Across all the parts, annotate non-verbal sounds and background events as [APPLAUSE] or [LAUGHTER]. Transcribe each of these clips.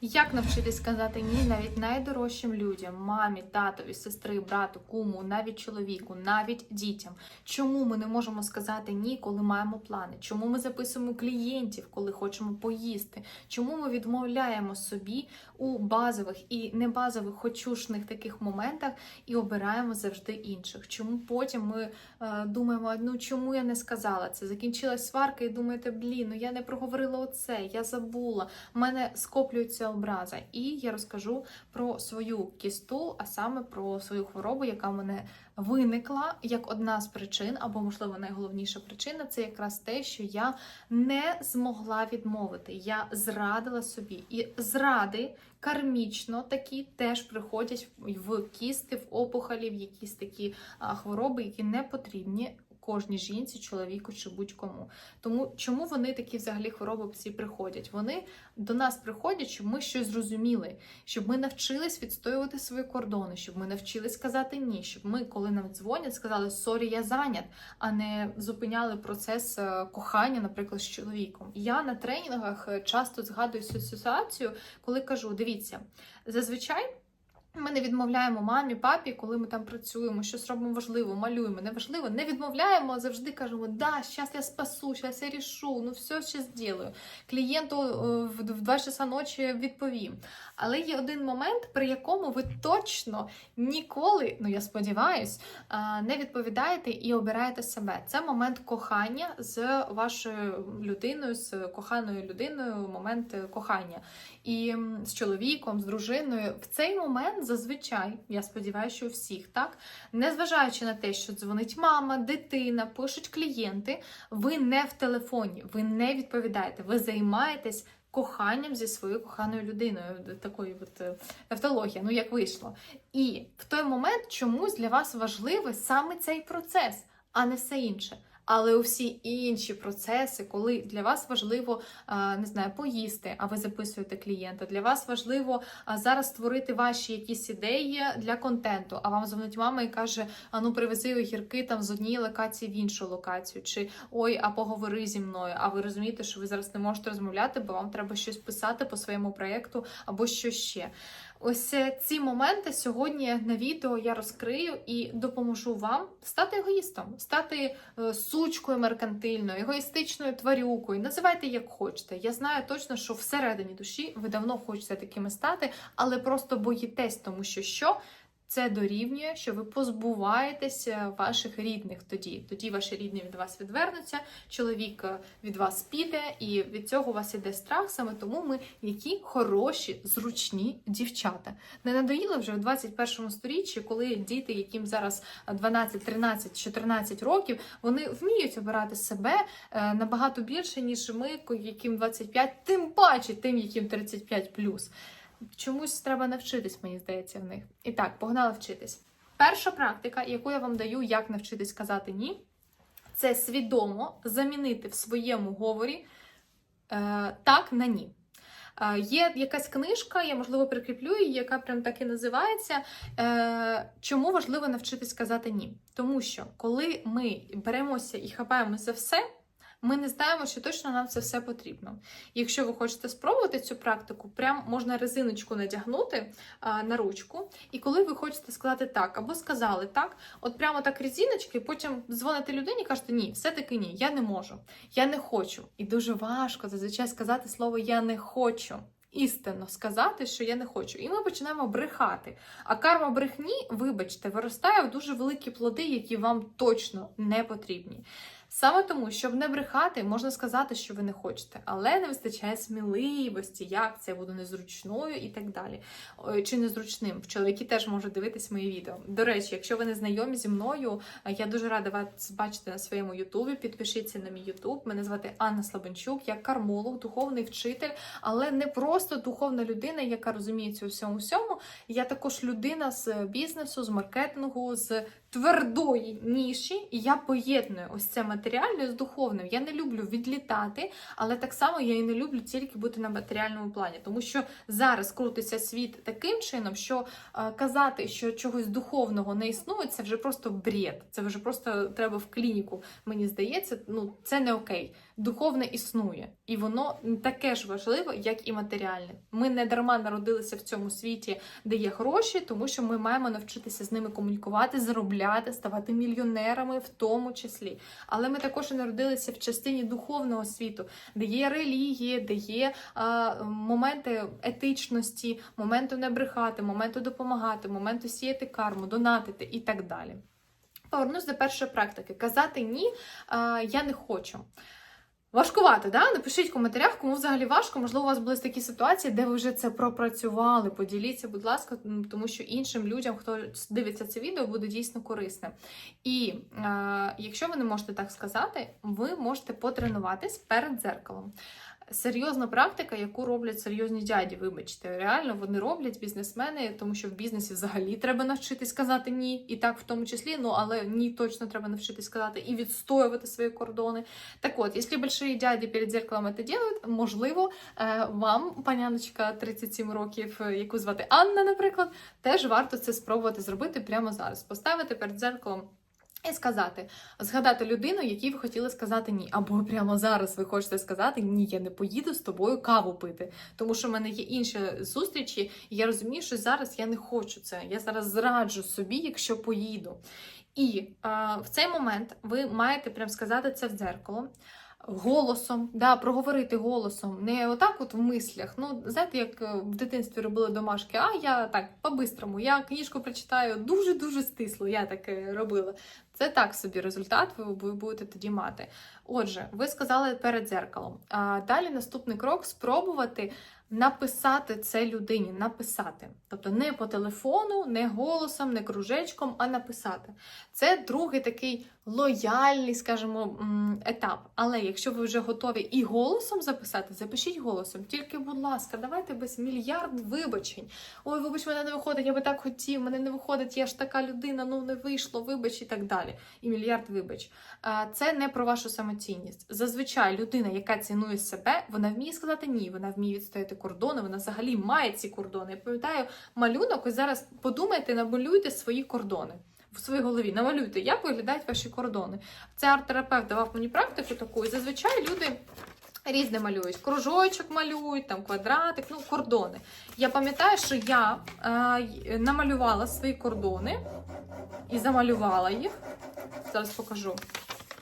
Як навчитись сказати ні навіть найдорожчим людям, мамі, татові, сестри, брату, куму, навіть чоловіку, навіть дітям? Чому ми не можемо сказати ні, коли маємо плани? Чому ми записуємо клієнтів, коли хочемо поїсти? Чому ми відмовляємо собі у базових і небазових хочушних таких моментах і обираємо завжди інших? Чому потім ми е, думаємо, ну чому я не сказала це? Закінчилась сварка, і думаєте, блін, ну я не проговорила оце, я забула. У мене скоплюється образа. І я розкажу про свою кісту, а саме про свою хворобу, яка в мене виникла як одна з причин, або, можливо, найголовніша причина це якраз те, що я не змогла відмовити. Я зрадила собі. І зради кармічно такі теж приходять в кісти, в опухолі, в якісь такі хвороби, які не потрібні. Кожній жінці, чоловіку чи будь-кому. Тому чому вони такі взагалі хвороби всі приходять? Вони до нас приходять, щоб ми щось зрозуміли, щоб ми навчились відстоювати свої кордони, щоб ми навчились сказати ні, щоб ми, коли нам дзвонять, сказали Сорі, я зайнят, а не зупиняли процес е, кохання, наприклад, з чоловіком. Я на тренінгах е, часто згадую цю ситуацію, коли кажу: дивіться, зазвичай. Ми не відмовляємо мамі, папі, коли ми там працюємо, щось робимо важливо, малюємо, неважливо, не відмовляємо, завжди кажемо, да, зараз я спасу, зараз я рішу, ну все ще зроблю. Клієнту е, в в 2 часа ночі відповім. Але є один момент, при якому ви точно ніколи, ну я сподіваюсь, не відповідаєте і обираєте себе. Це момент кохання з вашою людиною, з коханою людиною, момент е, кохання. І з чоловіком, з дружиною. В цей момент зазвичай, я сподіваюся, що у всіх так, незважаючи на те, що дзвонить мама, дитина, пишуть клієнти, ви не в телефоні, ви не відповідаєте, ви займаєтесь. Коханням зі своєю коханою людиною, такою от е, ну як вийшло. І в той момент чомусь для вас важливий саме цей процес, а не все інше. Але у всі інші процеси, коли для вас важливо не знаю, поїсти, а ви записуєте клієнта, для вас важливо зараз створити ваші якісь ідеї для контенту. А вам дзвонить мама і каже: А ну привези огірки там з однієї локації в іншу локацію, чи ой, а поговори зі мною. А ви розумієте, що ви зараз не можете розмовляти, бо вам треба щось писати по своєму проєкту або що ще. Ось е, ці моменти сьогодні на відео я розкрию і допоможу вам стати егоїстом, стати е, сучкою меркантильною, егоїстичною тварюкою. Називайте як хочете. Я знаю точно, що всередині душі ви давно хочете такими стати, але просто боїтесь, тому що що. Це дорівнює, що ви позбуваєтеся ваших рідних тоді. Тоді ваші рідні від вас відвернуться, чоловік е, від вас піде, і від цього у вас іде страх. Саме тому ми які хороші, зручні дівчата. Не надоїло вже в 21 сторіччі, коли діти, яким зараз 12, 13, 14 років, вони вміють обирати себе е, набагато більше, ніж ми, яким 25, тим паче, тим, яким 35 Чомусь треба навчитись, мені здається, в них. І так, погнали вчитись. Перша практика, яку я вам даю, як навчитись казати ні, це свідомо замінити в своєму говорі е, так на ні. Е, Є якась книжка, я можливо прикріплю її, яка прям так і називається. Е, Чому важливо навчитись казати ні? Тому що коли ми беремося і хапаємося за все, ми не знаємо, що точно нам це все потрібно. Якщо ви хочете спробувати цю практику, прям можна резиночку надягнути а, на ручку, і коли ви хочете сказати так, або сказали так, от прямо так резиночки, потім дзвоните людині і кажете, ні, все-таки ні, я не можу, я не хочу. І дуже важко зазвичай сказати слово я не хочу. Істинно сказати, що я не хочу, і ми починаємо брехати. А карма брехні, вибачте, виростає в дуже великі плоди, які вам точно не потрібні. Саме тому, щоб не брехати, можна сказати, що ви не хочете, але не вистачає сміливості, як це я буду незручною і так далі. Чи незручним. Чоловіки теж можуть дивитись мої відео. До речі, якщо ви не знайомі зі мною, я дуже рада вас бачити на своєму Ютубі. Підпишіться на мій Ютуб. Мене звати Анна Слабенчук, я кармолог, духовний вчитель, але не просто духовна людина, яка розуміється у всьому всьому. Я також людина з бізнесу, з маркетингу, з твердої ніші, і я поєдную ось це матеріальне з духовним. Я не люблю відлітати, але так само я і не люблю тільки бути на матеріальному плані, тому що зараз крутиться світ таким чином, що е, казати, що чогось духовного не існує, це вже просто бред. Це вже просто треба в клініку. Мені здається, ну це не окей. Духовне існує, і воно таке ж важливо, як і матеріальне. Ми не дарма народилися в цьому світі, де є гроші, тому що ми маємо навчитися з ними комунікувати, заробляти, ставати мільйонерами в тому числі. Але ми також і народилися в частині духовного світу, де є релігії, де є а, моменти етичності, моменту не брехати, моменту допомагати, моменту сіяти карму, донатити і так далі. Повернусь до першої практики. Казати ні, я не хочу. Важкувато, да? Напишіть в коментарях, кому взагалі важко. Можливо, у вас були такі ситуації, де ви вже це пропрацювали. Поділіться, будь ласка, тому що іншим людям, хто дивиться це відео, буде дійсно корисне. І е, якщо ви не можете так сказати, ви можете потренуватись перед дзеркалом. Серйозна практика, яку роблять серйозні дяді, вибачте, реально вони роблять бізнесмени, тому що в бізнесі взагалі треба навчитись казати ні, і так в тому числі, ну але ні, точно треба навчитись сказати і відстоювати свої кордони. Так от, якщо большие дяді перед зеркалом це делают, можливо, е, вам, паняночка 37 років, е, яку звати Анна, наприклад, теж варто це спробувати зробити прямо зараз. Поставити перед зеркалом. І сказати, згадати людину, якій ви хотіли сказати ні. Або прямо зараз ви хочете сказати ні, я не поїду з тобою каву пити. Тому що в мене є інші зустрічі, і я розумію, що зараз я не хочу це. Я зараз зраджу собі, якщо поїду. І е, в цей момент ви маєте прям сказати це в дзеркало. Голосом, да, проговорити голосом, не отак, от в мислях. Ну, знаєте, як е, в дитинстві робили домашки, а я так по-бистрому, я книжку прочитаю дуже-дуже стисло. Я так робила. Це так собі результат, ви будете тоді мати. Отже, ви сказали перед дзеркалом. А далі наступний крок спробувати написати це людині. Написати. Тобто не по телефону, не голосом, не кружечком, а написати. Це другий такий лояльний, скажімо, етап. Але якщо ви вже готові і голосом записати, запишіть голосом. Тільки, будь ласка, давайте без мільярд вибачень. Ой, вибач, мене не виходить, я би так хотів, мене не виходить, я ж така людина, ну не вийшло, вибач і так далі. І мільярд вибач. Це не про вашу самоцінність. Зазвичай людина, яка цінує себе, вона вміє сказати ні, вона вміє відстояти кордони, вона взагалі має ці кордони. Я пам'ятаю малюнок, ось зараз подумайте, намалюйте свої кордони. В своїй голові намалюйте, як виглядають ваші кордони. Це арт-терапевт давав мені практику таку, і зазвичай люди різне малюють. Кружочок малюють, там квадратик, ну кордони. Я пам'ятаю, що я е, намалювала свої кордони і замалювала їх. Зараз покажу.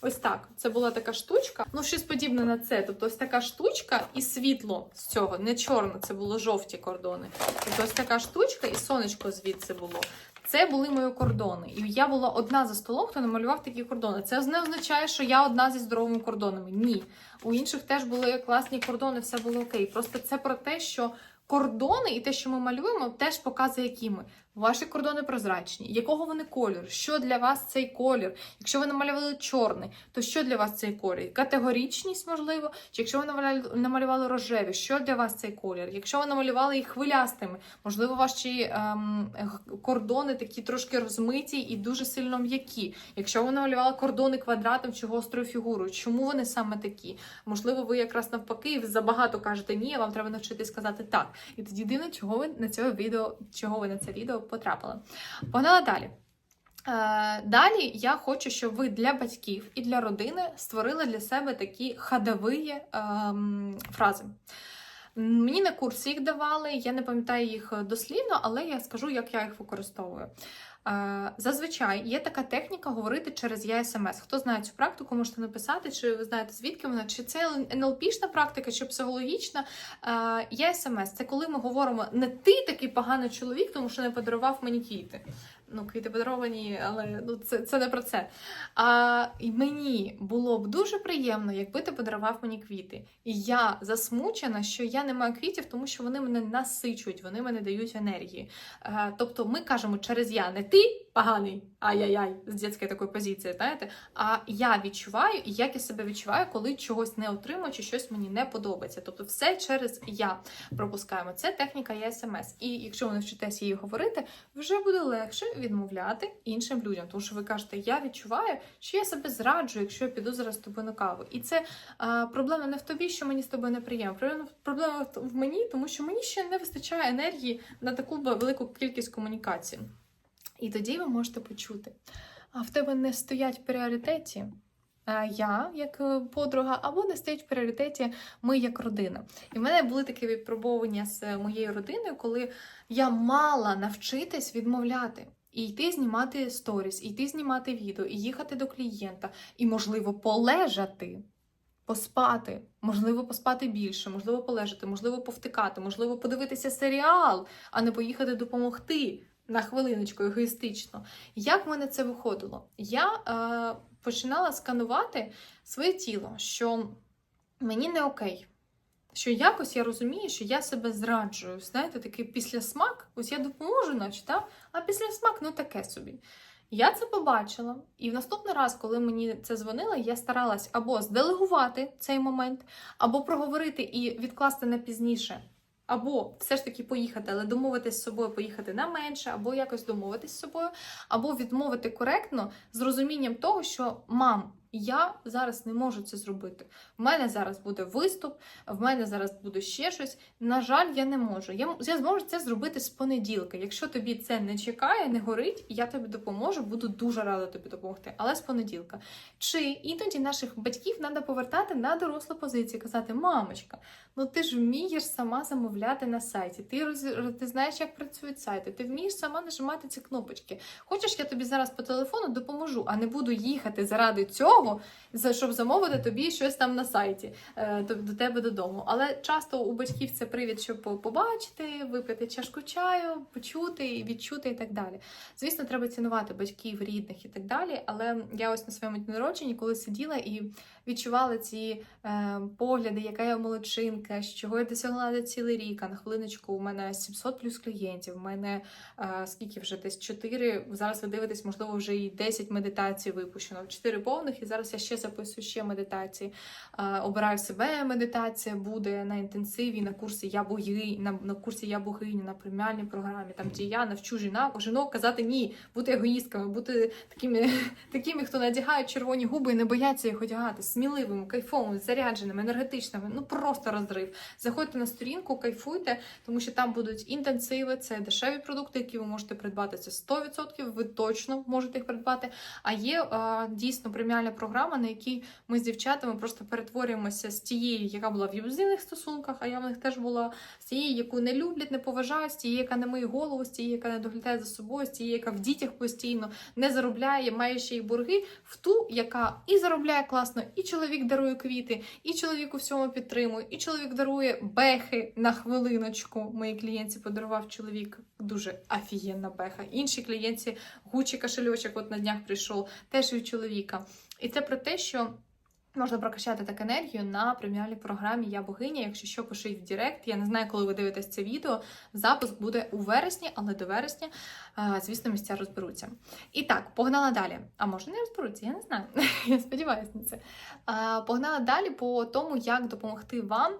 Ось так. Це була така штучка. Ну, щось подібне на це. Тобто, ось така штучка і світло з цього, не чорне, це було жовті кордони. Тобто, ось така штучка і сонечко звідси було. Це були мої кордони. І я була одна за столом, хто намалював такі кордони. Це не означає, що я одна зі здоровими кордонами. Ні. У інших теж були класні кордони, все було окей. Просто це про те, що кордони і те, що ми малюємо, теж показує, які ми. Ваші кордони прозрачні. Якого вони кольор? Що для вас цей колір? Якщо ви намалювали чорний, то що для вас цей колір? Категорічність, можливо, чи якщо ви намалювали, рожеві, що для вас цей колір? Якщо ви намалювали їх хвилястими, можливо, ваші ем, кордони такі трошки розмиті і дуже сильно м'які. Якщо ви намалювали кордони квадратом чи гострою фігурою, чому вони саме такі? Можливо, ви якраз навпаки забагато кажете ні, а вам треба навчитись сказати так. І тоді дивно, чого ви на це відео, чого ви на це відео потрапили. Погнали далі. Е, Далі я хочу, щоб ви для батьків і для родини створили для себе такі ходові ем, фрази. Мені на курсі їх давали, я не пам'ятаю їх дослівно, але я скажу, як я їх використовую. Е, Зазвичай є така техніка говорити через я смс. Хто знає цю практику, можете написати, чи ви знаєте, звідки вона, чи це НЛПшна практика, чи психологічна. Е, Я. Це коли ми говоримо не ти такий поганий чоловік, тому що не подарував мені квіти. Ну, квіти подаровані, але ну це, це не про це. А і мені було б дуже приємно, якби ти подарував мені квіти. І я засмучена, що я не маю квітів, тому що вони мене насичують, вони мене дають енергії. А, тобто ми кажемо через я не ти поганий, ай-яй-яй, з дитячої такої позиції, знаєте, а я відчуваю, і як я себе відчуваю, коли чогось не отримую, чи щось мені не подобається. Тобто, все через я пропускаємо. Це техніка є смс. І якщо ви навчитесь її говорити, вже буде легше відмовляти іншим людям. Тому що ви кажете, я відчуваю, що я себе зраджу, якщо я піду зараз з тобою на каву. І це а, проблема не в тобі, що мені з тобою неприємно. Проблема, проблема в мені, тому що мені ще не вистачає енергії на таку велику кількість комунікацій. І тоді ви можете почути. А в тебе не стоять в пріоритеті е, я як е, подруга, або не стоїть в пріоритеті ми як родина. І в мене були такі випробування з моєю родиною, коли я мала навчитись відмовляти. І йти знімати сторіс, і йти знімати відео, і їхати до клієнта, і, можливо, полежати, поспати, можливо, поспати більше, можливо, полежати, можливо, повтикати, можливо, подивитися серіал, а не поїхати допомогти на хвилиночку егоїстично. Як в мене це виходило? Я е, починала сканувати своє тіло, що мені не окей. Що якось я розумію, що я себе зраджую. Знаєте, такий післясмак, ось я допоможу, наче, та? а післясмак, ну таке собі. Я це побачила, і в наступний раз, коли мені це дзвонили, я старалась або зделегувати цей момент, або проговорити і відкласти на пізніше, або все ж таки поїхати, але домовитись з собою, поїхати на менше, або якось домовитись з собою, або відмовити коректно з розумінням того, що мам. Я зараз не можу це зробити. В мене зараз буде виступ, в мене зараз буде ще щось. На жаль, я не можу. Я, я зможу це зробити з понеділка. Якщо тобі це не чекає, не горить, я тобі допоможу, буду дуже рада тобі допомогти. Але з понеділка. Чи іноді наших батьків треба повертати на дорослу позицію, казати: мамочка, ну ти ж вмієш сама замовляти на сайті. Ти роз... ти знаєш, як працюють сайти, ти вмієш сама нажимати ці кнопочки. Хочеш, я тобі зараз по телефону допоможу, а не буду їхати заради цього щоб замовити тобі щось там на сайті е, до, до тебе додому. Але часто у батьків це привід, щоб побачити, випити чашку чаю, почути, відчути і так далі. Звісно, треба цінувати батьків, рідних і так далі. Але я ось на своєму дні народженні, коли сиділа і відчувала ці е, погляди, яка я молодчинка, з чого я досягла за цілий рік. А на хвилиночку у мене 700 плюс клієнтів. У мене е, скільки вже десь 4, Зараз ви дивитесь, можливо, вже і 10 медитацій випущено. 4 повних, і зараз я ще записую ще медитації. Е, обираю себе. Медитація буде на інтенсиві, на курсі Я богиня, на, на курсі Я богиня, на преміальній програмі, там де я навчу жінок, жінок казати ні, бути егоїстками, бути такими, [LAUGHS] такими, хто надягає червоні губи і не бояться їх одягати сміливими, кайфовими, зарядженими, енергетичними. Ну просто розрив. Заходьте на сторінку, кайфуйте, тому що там будуть інтенсиви, це дешеві продукти, які ви можете придбати. Це 100%, ви точно можете їх придбати. А є дійсно преміальна програма, на якій ми з дівчатами просто перетворюємося з тієї, яка була в юбзивних стосунках, а я в них теж була з тієї, яку не люблять, не поважають, з тієї, яка не миє голову, з тієї, яка не доглядає за собою, з тієї, яка в дітях постійно не заробляє, має ще й борги, в ту, яка і заробляє класно, і чоловік дарує квіти, і чоловік у всьому підтримує, і чоловік дарує бехи на хвилиночку. Моїй клієнтці подарував чоловік дуже офігенна беха. Інші клієнтці Гучі кошельочок от на днях прийшов, теж від чоловіка. І це про те, що. Можна прокачати так енергію на преміальній програмі Я богиня. Якщо що, пишіть в Директ. Я не знаю, коли ви дивитесь це відео. Запуск буде у вересні, але до вересня, звісно, місця розберуться. І так, погнала далі. А може не розберуться, я не знаю. [LAUGHS] Я сподіваюся на це. Погнала далі по тому, як допомогти вам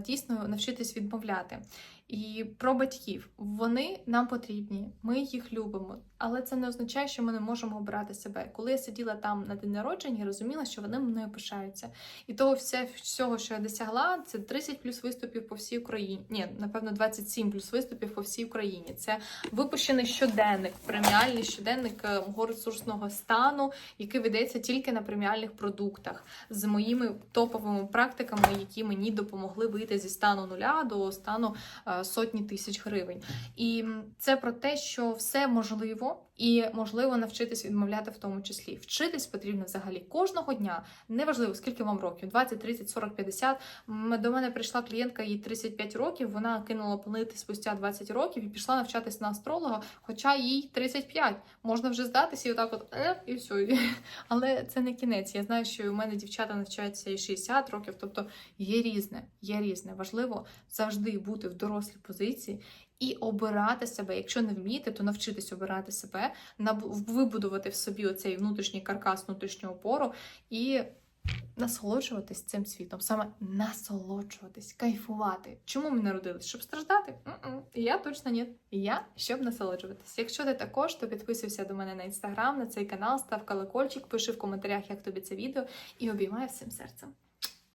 дійсно навчитись відмовляти. І про батьків вони нам потрібні, ми їх любимо, але це не означає, що ми не можемо обирати себе. Коли я сиділа там на день народження, я розуміла, що вони мною пишаються. І того все, всього, що я досягла, це 30 плюс виступів по всій Україні. Ні, напевно, 27 плюс виступів по всій Україні. Це випущений щоденник, преміальний щоденник мого ресурсного стану, який ведеться тільки на преміальних продуктах з моїми топовими практиками, які мені допомогли вийти зі стану нуля до стану сотні тисяч гривень. І це про те, що все можливо. І можливо навчитись відмовляти в тому числі. Вчитись потрібно взагалі кожного дня. Неважливо, скільки вам років: 20, 30, 40, 50. До мене прийшла клієнтка, їй 35 років. Вона кинула планити спустя 20 років і пішла навчатись на астролога, хоча їй 35. Можна вже здатися і отак, от е, і все. [LAUGHS] Але це не кінець. Я знаю, що у мене дівчата навчаються і 60 років, тобто є різне, є різне. Важливо завжди бути в дорослій позиції і обирати себе. Якщо не вмієте, то навчитись обирати себе, вибудувати в собі оцей внутрішній каркас, внутрішню опору і насолоджуватись цим світом, саме насолоджуватись, кайфувати. Чому ми народились? Щоб страждати? М-м. Я точно ні. Я щоб насолоджуватись. Якщо ти також, то підписуйся до мене на інстаграм, на цей канал, став колокольчик, пиши в коментарях, як тобі це відео, і обіймаю всім серцем.